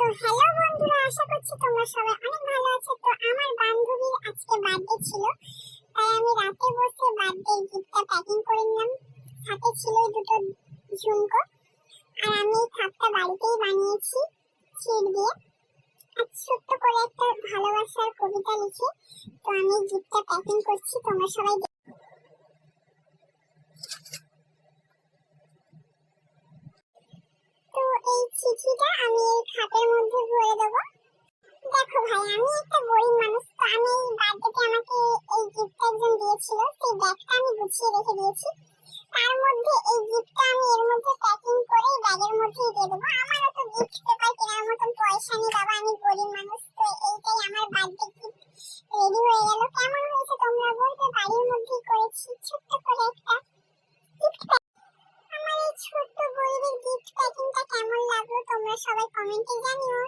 তো হ্যালো বন্ধুরা, আশা করছি তোমরা সবাই অনেক ভালো আছো। তো আমার বান্ধবীর আজকে বার্থডে ছিল, তাই আমি রাতে বসে বার্থডে গিফটটা প্যাকিং করে নিলাম। সাথে ছিল দুটো ঝুমকো, আর আমি এই কাপটা বাড়িতেই বানিয়েছি ছিট দিয়ে। আর ছোট্ট করে একটা ভালোবাসার কবিতা লিখে, তো আমি গিফটটা প্যাকিং করছি, তোমরা সবাই দেখো। তো এই চিঠিটা আমি এই খাপের মধ্যে ভরে দেবো দেখো ভাই আমি একটা গরিব মানুষ তো আমি এই বার্থডেতে আমাকে এই গিফটটা দিয়েছিল সেই ব্যাগটা আমি গুছিয়ে রেখে দিয়েছি। তার মধ্যে এই গিফটটা আমি এর মধ্যে প্যাকিং করে ব্যাগের মধ্যেই দিয়ে দেবো। আমারও তো গিফট পেপার কেনার মতন পয়সা নেই বাবা, আমি গরিব মানুষ, তো এইটাই আমার বার্থডে গিফট রেডি হয়ে গেল। কেমন হয়েছে তোমরা বলবে? বাড়ির মধ্যেই করেছি, ছোট্ট করে একটা গিফট আমার এই ছোট্ট গরিবের গিফট প্যাকিংটা কেমন লাগল তোমরা সবাই কমেন্টে জানিও।